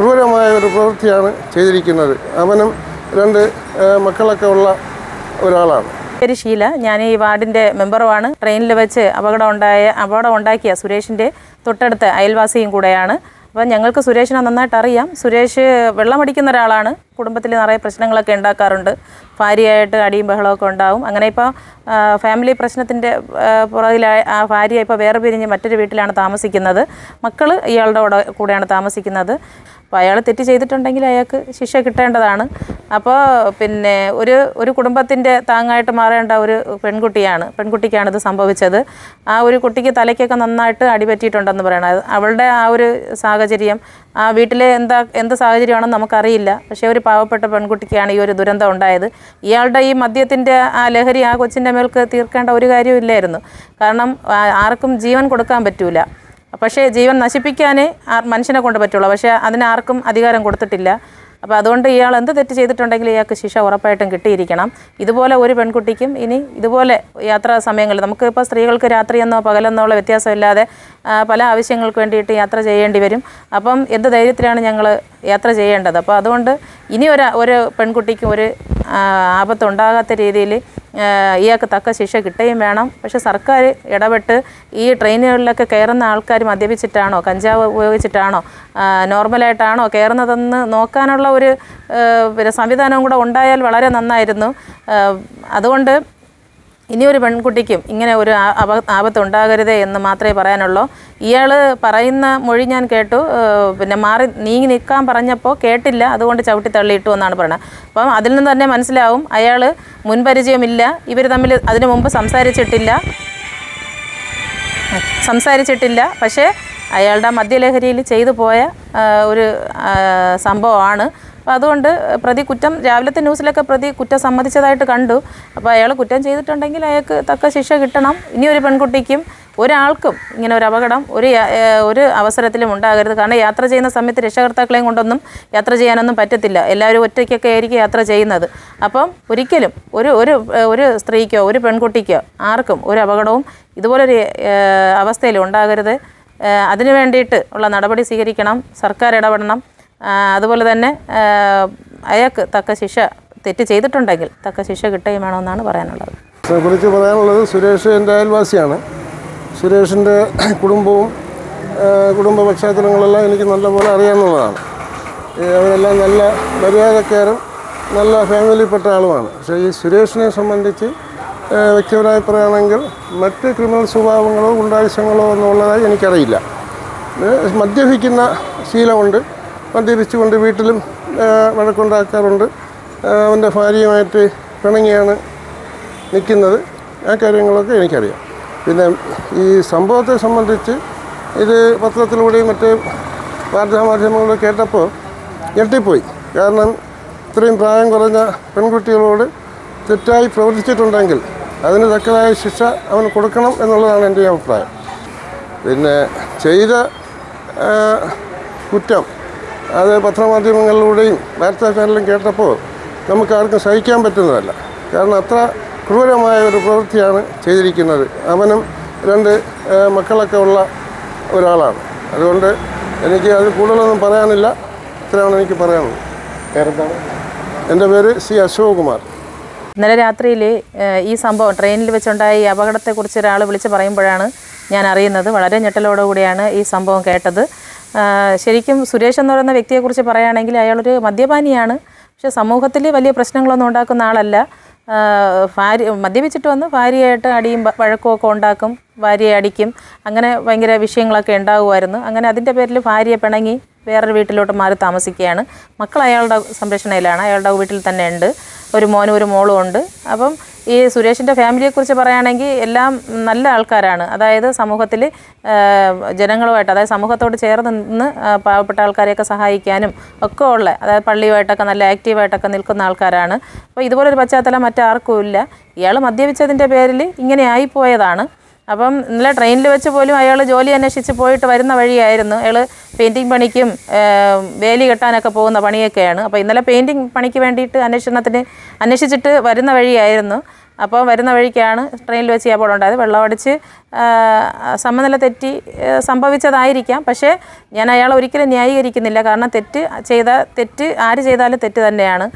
ക്രൂരമായ ഒരു പ്രവൃത്തിയാണ് ചെയ്തിരിക്കുന്നത്. അവനും രണ്ട് മക്കളൊക്കെ ഉള്ള ഒരാളാണ്. പേര് ഷീല. ഞാൻ ഈ വാർഡിന്റെ മെമ്പറുമാണ്. ട്രെയിനിൽ വെച്ച് അപകടം ഉണ്ടായ അപകടം ഉണ്ടാക്കിയ സുരേഷിന്റെ തൊട്ടടുത്ത അയൽവാസിയും കൂടെയാണ്. അപ്പം ഞങ്ങൾക്ക് സുരേഷിനെ നന്നായിട്ട് അറിയാം. സുരേഷ് വെള്ളമടിക്കുന്ന ഒരാളാണ്. കുടുംബത്തിൽ നിറയെ പ്രശ്നങ്ങളൊക്കെ ഉണ്ടാക്കാറുണ്ട്. ഭാര്യയായിട്ട് അടിയും ബഹളമൊക്കെ ഉണ്ടാവും. അങ്ങനെ ഇപ്പോൾ ഫാമിലി പ്രശ്നത്തിന്റെ പുറകിലായ ആ ഭാര്യ ഇപ്പോൾ വേറെ പിരിഞ്ഞ് മറ്റൊരു വീട്ടിലാണ് താമസിക്കുന്നത്. മക്കൾ ഇയാളുടെ കൂടെ കൂടെയാണ് താമസിക്കുന്നത്. അപ്പോൾ അയാൾ തെറ്റ് ചെയ്തിട്ടുണ്ടെങ്കിൽ അയാൾക്ക് ശിക്ഷ കിട്ടേണ്ടതാണ്. അപ്പോൾ പിന്നെ ഒരു ഒരു കുടുംബത്തിന്റെ താങ്ങായിട്ട് മാറേണ്ട ഒരു പെൺകുട്ടിയാണ് പെൺകുട്ടിക്കാണിത് സംഭവിച്ചത്. ആ ഒരു കുട്ടിക്ക് തലയ്ക്കൊക്കെ നന്നായിട്ട് അടിപറ്റിയിട്ടുണ്ടെന്ന് പറയണത്. അവളുടെ ആ ഒരു സാഹചര്യം ആ വീട്ടിലെ എന്താ എന്ത് സാഹചര്യമാണെന്ന് നമുക്കറിയില്ല. പക്ഷേ ഒരു പാവപ്പെട്ട പെൺകുട്ടിക്കാണ് ഈ ഒരു ദുരന്തം ഉണ്ടായത്. ഇയാളുടെ ഈ മദ്യത്തിന്റെ ആ ലഹരി ആ കൊച്ചിന്റെ മേൽക്ക് തീർക്കേണ്ട ഒരു കാര്യമില്ലായിരുന്നു കാരണം ആർക്കും ജീവൻ കൊടുക്കാൻ പറ്റൂല. പക്ഷേ ജീവൻ നശിപ്പിക്കാനേ മനുഷ്യനെ കൊണ്ട് പറ്റുള്ളൂ. പക്ഷേ അതിനാർക്കും അധികാരം കൊടുത്തിട്ടില്ല. അപ്പോൾ അതുകൊണ്ട് ഇയാൾ എന്ത് തെറ്റ് ചെയ്തിട്ടുണ്ടെങ്കിൽ ഇയാൾക്ക് ശിക്ഷ ഉറപ്പായിട്ടും കിട്ടിയിരിക്കണം. ഇതുപോലെ ഒരു പെൺകുട്ടിക്കും ഇനി ഇതുപോലെ യാത്രാ സമയങ്ങളിൽ നമുക്ക് ഇപ്പോൾ സ്ത്രീകൾക്ക് രാത്രിയെന്നോ പകലെന്നോ ഉള്ള വ്യത്യാസമില്ലാതെ പല ആവശ്യങ്ങൾക്ക് വേണ്ടിയിട്ട് യാത്ര ചെയ്യേണ്ടി വരും. അപ്പം എന്ത് ധൈര്യത്തിലാണ് ഞങ്ങൾ യാത്ര ചെയ്യേണ്ടത്? അപ്പോൾ അതുകൊണ്ട് ഇനി ഒരു ഒരു പെൺകുട്ടിക്കും ഒരു ആപത്തുണ്ടാകാത്ത രീതിയിൽ ഇയാൾക്ക് തക്ക ശിക്ഷ കിട്ടുകയും വേണം. പക്ഷെ സർക്കാർ ഇടപെട്ട് ഈ ട്രെയിനുകളിലൊക്കെ കയറുന്ന ആൾക്കാർ മദ്യപിച്ചിട്ടാണോ കഞ്ചാവ് ഉപയോഗിച്ചിട്ടാണോ നോർമലായിട്ടാണോ കയറുന്നതെന്ന് നോക്കാനുള്ള ഒരു പിന്നെ സംവിധാനവും കൂടെ ഉണ്ടായാൽ വളരെ നന്നായിരുന്നു. അതുകൊണ്ട് ഇനി ഒരു പെൺകുട്ടിക്കും ഇങ്ങനെ ഒരു ആപത്തുണ്ടാകരുതേ എന്ന് മാത്രമേ പറയാനുള്ളൂ. ഇയാൾ പറയുന്ന മൊഴി ഞാൻ കേട്ടു. പിന്നെ മാറി നീങ്ങി നിൽക്കാൻ പറഞ്ഞപ്പോൾ കേട്ടില്ല. അതുകൊണ്ട് ചവിട്ടി തള്ളിയിട്ടു എന്നാണ് പറയുന്നത്. അപ്പം അതിൽ നിന്ന് തന്നെ മനസ്സിലാവും അയാൾ മുൻപരിചയമില്ല. ഇവർ തമ്മിൽ അതിനു മുമ്പ് സംസാരിച്ചിട്ടില്ല. സംസാരിച്ചിട്ടില്ല. പക്ഷേ അയാളുടെ മദ്യലഹരിയിൽ ചെയ്തു പോയ ഒരു സംഭവമാണ്. അപ്പോൾ അതുകൊണ്ട് പ്രതി കുറ്റം രാവിലത്തെ ന്യൂസിലൊക്കെ പ്രതി കുറ്റം സമ്മതിച്ചതായിട്ട് കണ്ടു. അപ്പോൾ അയാൾ കുറ്റം ചെയ്തിട്ടുണ്ടെങ്കിൽ അയാൾക്ക് തക്ക ശിക്ഷ കിട്ടണം. ഇനി ഒരു പെൺകുട്ടിക്കും ഒരാൾക്കും ഇങ്ങനെ ഒരു അപകടം ഒരു ഒരു അവസരത്തിലും ഉണ്ടാകരുത്. കാരണം യാത്ര ചെയ്യുന്ന സമയത്ത് രക്ഷകർത്താക്കളെയും കൊണ്ടൊന്നും യാത്ര ചെയ്യാനൊന്നും പറ്റത്തില്ല. എല്ലാവരും ഒറ്റയ്ക്കൊക്കെ ആയിരിക്കും യാത്ര ചെയ്യുന്നത്. അപ്പം ഒരിക്കലും ഒരു ഒരു ഒരു സ്ത്രീക്കോ ഒരു പെൺകുട്ടിക്കോ ആർക്കും ഒരു അപകടവും ഇതുപോലൊരു അവസ്ഥയിൽ ഉണ്ടാകരുത്. അതിനു വേണ്ടിയിട്ട് ഉള്ള നടപടി സ്വീകരിക്കണം. സർക്കാർ ഇടപെടണം. അതുപോലെ തന്നെ അയാൾക്ക് തക്ക ശിക്ഷ തെറ്റ് ചെയ്തിട്ടുണ്ടെങ്കിൽ തക്ക ശിക്ഷ കിട്ടുകയും വേണമെന്നാണ് പറയാനുള്ളത്. കുറിച്ച് പറയാനുള്ളത് സുരേഷ് എന്റെ അയൽവാസിയാണ്. സുരേഷിന്റെ കുടുംബവും കുടുംബ പശ്ചാത്തലങ്ങളെല്ലാം എനിക്ക് നല്ലപോലെ അറിയാവുന്നതാണ്. അവരെല്ലാം നല്ല മര്യാദക്കാരും നല്ല ഫാമിലിപ്പെട്ട ആളുമാണ്. പക്ഷേ ഈ സുരേഷിനെ സംബന്ധിച്ച് വ്യക്തിപരമായി പറയുകയാണെങ്കിൽ മറ്റ് ക്രിമിനൽ സ്വഭാവങ്ങളോ ഗുണ്ടാവശ്യങ്ങളോ എന്നുള്ളതായി എനിക്കറിയില്ല. മദ്യപിക്കുന്ന ശീലമുണ്ട്. മദ്യപിച്ചുകൊണ്ട് വീട്ടിലും വഴക്കുണ്ടാക്കാറുണ്ട്. അവന്റെ ഭാര്യയുമായിട്ട് പിണങ്ങിയാണ് നിൽക്കുന്നത്. ആ കാര്യങ്ങളൊക്കെ എനിക്കറിയാം. പിന്നെ ഈ സംഭവത്തെ സംബന്ധിച്ച് ഇത് പത്രത്തിലൂടെയും മറ്റ് വാർത്താമാധ്യമങ്ങളിലും കേട്ടപ്പോൾ ഞെട്ടിപ്പോയി. കാരണം ഇത്രയും പ്രായം കുറഞ്ഞ പെൺകുട്ടികളോട് തെറ്റായി പ്രവർത്തിച്ചിട്ടുണ്ടെങ്കിൽ അതിന് തക്കതായ ശിക്ഷ അവന് കൊടുക്കണം എന്നുള്ളതാണ് എന്റെ അഭിപ്രായം. പിന്നെ ചെയ്ത കുറ്റം അത് പത്രമാധ്യമങ്ങളിലൂടെയും വാർത്താ ചാനലും കേട്ടപ്പോൾ നമുക്ക് ആർക്കും സഹിക്കാൻ പറ്റുന്നതല്ല. കാരണം അത്ര ക്രൂരമായ ഒരു പ്രവൃത്തിയാണ് ചെയ്തിരിക്കുന്നത്. അവനും രണ്ട് മക്കളൊക്കെ ഉള്ള ഒരാളാണ്. അതുകൊണ്ട് എനിക്ക് അത് കൂടുതലൊന്നും പറയാനില്ല. ഇത്രയാണ് എനിക്ക് പറയാനുള്ളത്. പേരെന്താണ് എന്റെ പേര് സി അശോക് കുമാർ ഇന്നലെ രാത്രിയിൽ ഈ സംഭവം ട്രെയിനിൽ വെച്ചുണ്ടായ ഈ അപകടത്തെക്കുറിച്ച് ഒരാൾ വിളിച്ച് പറയുമ്പോഴാണ് ഞാൻ അറിയുന്നത്. വളരെ ഞെട്ടലോടുകൂടിയാണ് ഈ സംഭവം കേട്ടത്. ശരിക്കും സുരേഷ് എന്ന് പറയുന്ന വ്യക്തിയെക്കുറിച്ച് പറയുകയാണെങ്കിൽ അയാളൊരു മദ്യപാനിയാണ്. പക്ഷേ സമൂഹത്തിൽ വലിയ പ്രശ്നങ്ങളൊന്നും ഉണ്ടാക്കുന്ന ആളല്ല. ഭാര്യ മദ്യപിച്ചിട്ട് വന്ന് ഭാര്യയായിട്ട് അടിയും വഴക്കുമൊക്കെ ഉണ്ടാക്കും ഭാര്യയെ അടിക്കും. അങ്ങനെ ഭയങ്കര വിഷയങ്ങളൊക്കെ ഉണ്ടാകുമായിരുന്നു അങ്ങനെ അതിന്റെ പേരിൽ ഭാര്യയെ പിണങ്ങി വേറൊരു വീട്ടിലോട്ട് മാറി താമസിക്കുകയാണ്. മക്കൾ അയാളുടെ സംരക്ഷണയിലാണ്. അയാളുടെ വീട്ടിൽ തന്നെ ഉണ്ട്. ഒരു മോനും ഒരു മോളും ഉണ്ട്. അപ്പം ഈ സുരേഷിന്റെ ഫാമിലിയെക്കുറിച്ച് പറയുകയാണെങ്കിൽ എല്ലാം നല്ല ആൾക്കാരാണ്. അതായത് സമൂഹത്തിൽ ജനങ്ങളുമായിട്ട് അതായത് സമൂഹത്തോട് ചേർന്ന് നിന്ന് പാവപ്പെട്ട ആൾക്കാരെയൊക്കെ സഹായിക്കാനും ഒക്കെ ഉള്ള അതായത് പള്ളിയുമായിട്ടൊക്കെ നല്ല ആക്റ്റീവായിട്ടൊക്കെ നിൽക്കുന്ന ആൾക്കാരാണ്. അപ്പോൾ ഇതുപോലൊരു പശ്ചാത്തലം മറ്റാർക്കും ഇല്ല. ഇയാൾ മദ്യപിച്ചതിന്റെ പേരിൽ ഇങ്ങനെ ആയിപ്പോയതാണ് അപ്പം ഇന്നലെ ട്രെയിനിൽ വെച്ച് പോലും അയാൾ ജോലി അന്വേഷിച്ച് പോയിട്ട് വരുന്ന വഴിയായിരുന്നു. അയാൾ പെയിന്റിങ് പണിക്കും വേലി കെട്ടാനൊക്കെ പോകുന്ന പണിയൊക്കെയാണ്. അപ്പോൾ ഇന്നലെ പെയിന്റിങ് പണിക്ക് വേണ്ടിയിട്ട് അന്വേഷണത്തിന് അന്വേഷിച്ചിട്ട് വരുന്ന വഴിയായിരുന്നു. അപ്പോൾ വരുന്ന വഴിക്കാണ് ട്രെയിനിൽ വെച്ച് ഈ അപകടം ഉണ്ടായത്. വെള്ളമടിച്ച് സമനില തെറ്റി സംഭവിച്ചതായിരിക്കാം. പക്ഷേ ഞാൻ അയാളെ ഒരിക്കലും ന്യായീകരിക്കുന്നില്ല. കാരണം തെറ്റ് ചെയ്ത തെറ്റ് ആര് ചെയ്താലും തെറ്റ് തന്നെയാണ്.